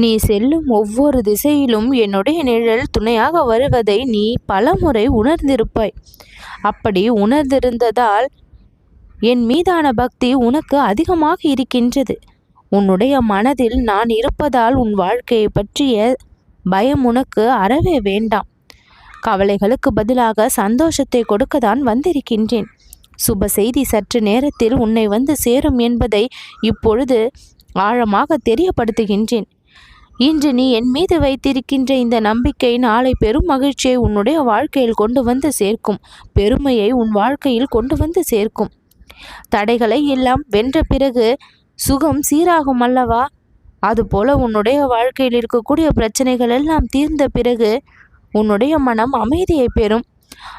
நீ செல்லும் ஒவ்வொரு திசையிலும் என்னுடைய நிழல் துணையாக வருவதை நீ பலமுறை உணர்ந்திருப்பாய். அப்படி உணர்ந்திருந்ததால் என் மீதான பக்தி உனக்கு அதிகமாக இருக்கின்றது. உன்னுடைய மனதில் நான் இருப்பதால் உன் வாழ்க்கையை பற்றிய பயம் உனக்கு அறவே வேண்டாம். கவலைகளுக்கு பதிலாக சந்தோஷத்தை கொடுக்கத்தான் வந்திருக்கின்றேன். சுப செய்தி சற்று நேரத்தில் உன்னை வந்து சேரும் என்பதை இப்பொழுது ஆழமாக தெரியப்படுத்துகின்றேன். இன்று நீ என் மீது வைத்திருக்கின்ற இந்த நம்பிக்கை நாளை பெரும் மகிழ்ச்சியை உன்னுடைய வாழ்க்கையில் கொண்டு வந்து சேர்க்கும். பெருமையை உன் வாழ்க்கையில் கொண்டு வந்து சேர்க்கும். தடைகளை எல்லாம் வென்ற பிறகு சுகம் சீராகும் அல்லவா? அதுபோல உன்னுடைய வாழ்க்கையில் இருக்கக்கூடிய பிரச்சனைகள் எல்லாம் தீர்ந்த பிறகு உன்னுடைய மனம் அமைதியை பெறும்.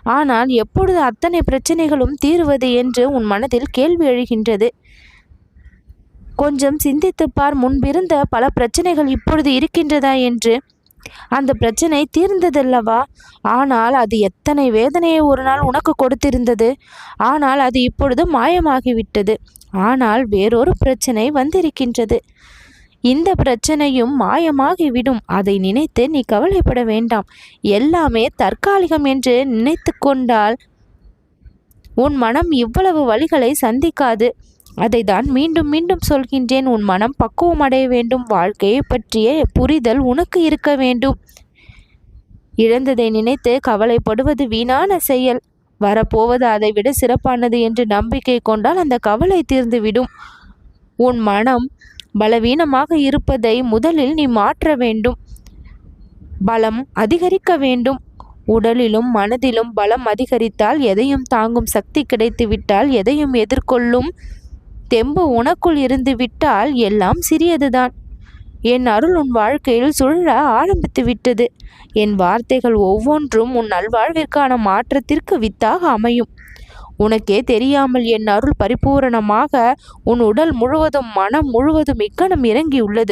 ஆனால் எப்பொழுது அத்தனை பிரச்சனைகளும் தீருவது என்று உன் மனதில் கேள்வி எழுகின்றது. கொஞ்சம் சிந்தித்துப்பார். முன்பிருந்த பல பிரச்சனைகள் இப்பொழுது இருக்கின்றதா என்று. அந்த பிரச்சனை தீர்ந்ததல்லவா? ஆனால் அது எத்தனை வேதனையை ஒரு நாள் உனக்கு கொடுத்திருந்தது? ஆனால் அது இப்பொழுது மாயமாகிவிட்டது. ஆனால் வேறொரு பிரச்சனை வந்திருக்கின்றது. இந்த பிரச்சனையும் மாயமாகிவிடும். அதை நினைத்து நீ கவலைப்பட வேண்டாம். எல்லாமே தற்காலிகம் என்று நினைத்து கொண்டால் உன் மனம் இவ்வளவு வழிகளை சந்திக்காது. அதை தான் மீண்டும் மீண்டும் சொல்கின்றேன். உன் மனம் பக்குவம் அடைய வேண்டும். வாழ்க்கையை பற்றிய புரிதல் உனக்கு இருக்க வேண்டும். இழந்ததை நினைத்து கவலைப்படுவது வீணான செயல். வரப்போவது அதை விட சிறப்பானது என்று நம்பிக்கை கொண்டால் அந்த கவலை தீர்ந்துவிடும். உன் மனம் பலவீனமாக இருப்பதை முதலில் நீ மாற்ற வேண்டும். பலம் அதிகரிக்க வேண்டும். உடலிலும் மனதிலும் பலம் அதிகரித்தால் எதையும் தாங்கும் சக்தி கிடைத்துவிட்டால் எதையும் எதிர்கொள்ளும் தெம்பு உனக்குள் இருந்து விட்டால் எல்லாம் சிறியதுதான். என் அருள் உன் வாழ்க்கையில் சுழல ஆரம்பித்து விட்டது. என் வார்த்தைகள் ஒவ்வொன்றும் உன் நல்வாழ்விற்கான மாற்றத்திற்கு வித்தாக அமையும். உனக்கே தெரியாமல் என் அருள் பரிபூரணமாக உன் உடல் முழுவதும் மனம் முழுவதும் இக்கணம் இறங்கியுள்ளது.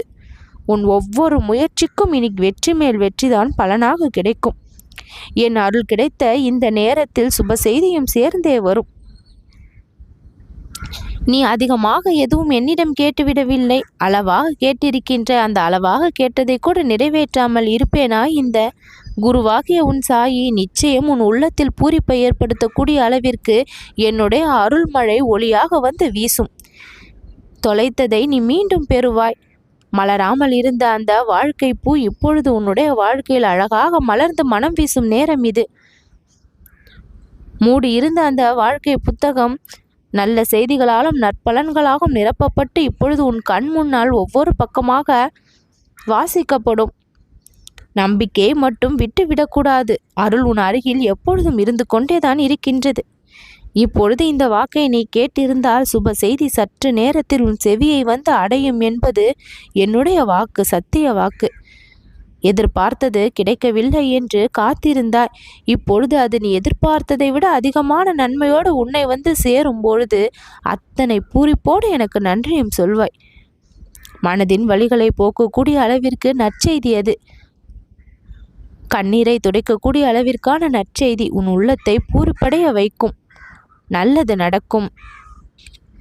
உன் ஒவ்வொரு முயற்சிக்கும் இனி வெற்றி மேல் வெற்றிதான் பலனாக கிடைக்கும். என் அருள் கிடைத்த இந்த நேரத்தில் சுப செய்தியும் சேர்ந்தே வரும். நீ அதிகமாக எதுவும் என்னிடம் கேட்டுவிடவில்லை. அளவாக கேட்டிருக்கின்ற அந்த அளவாக கேட்டதை கூட நிறைவேற்றாமல் இருப்பேனா இந்த குருவாகிய உன் சாயி? நிச்சயம் உன் உள்ளத்தில் பூரிப்பை ஏற்படுத்தக்கூடிய அளவிற்கு என்னுடைய அருள்மழை ஒளியாக வந்து வீசும். தொலைத்ததை நீ மீண்டும் பெறுவாய். மலராமல் இருந்த அந்த வாழ்க்கை பூ இப்பொழுது உன்னுடைய வாழ்க்கையில் அழகாக மலர்ந்து மனம் வீசும் நேரம் இது. மூடி இருந்த அந்த வாழ்க்கை புத்தகம் நல்ல செய்திகளாலும் நற்பலன்களாகவும் நிரப்பப்பட்டு இப்பொழுது உன் கண் முன்னால் ஒவ்வொரு பக்கமாக வாசிக்கப்படும். நம்பிக்கையை மட்டும் விட்டுவிடக்கூடாது அருள் உன் அருகில் எப்பொழுதும் இருந்து கொண்டேதான் இருக்கின்றது. இப்பொழுது இந்த வாக்கை நீ கேட்டிருந்தால் சுப செய்தி சற்று நேரத்தில் உன் செவியை வந்து அடையும் என்பது என்னுடைய வாக்கு சத்திய வாக்கு. எதிர்பார்த்தது கிடைக்கவில்லை என்று காத்திருந்தாய். இப்பொழுது அது நீ எதிர்பார்த்ததை விட அதிகமான நன்மையோடு உன்னை வந்து சேரும் பொழுது அத்தனை பூரிப்போடு எனக்கு நன்றியும் சொல்வாய். மனதின் வழிகளை போக்கக்கூடிய அளவிற்கு நற்செய்தி அது. கண்ணீரை துடைக்கக்கூடிய அளவிற்கான நற்செய்தி உன் உள்ளத்தை பூரிப்படைய வைக்கும். நல்லது நடக்கும்.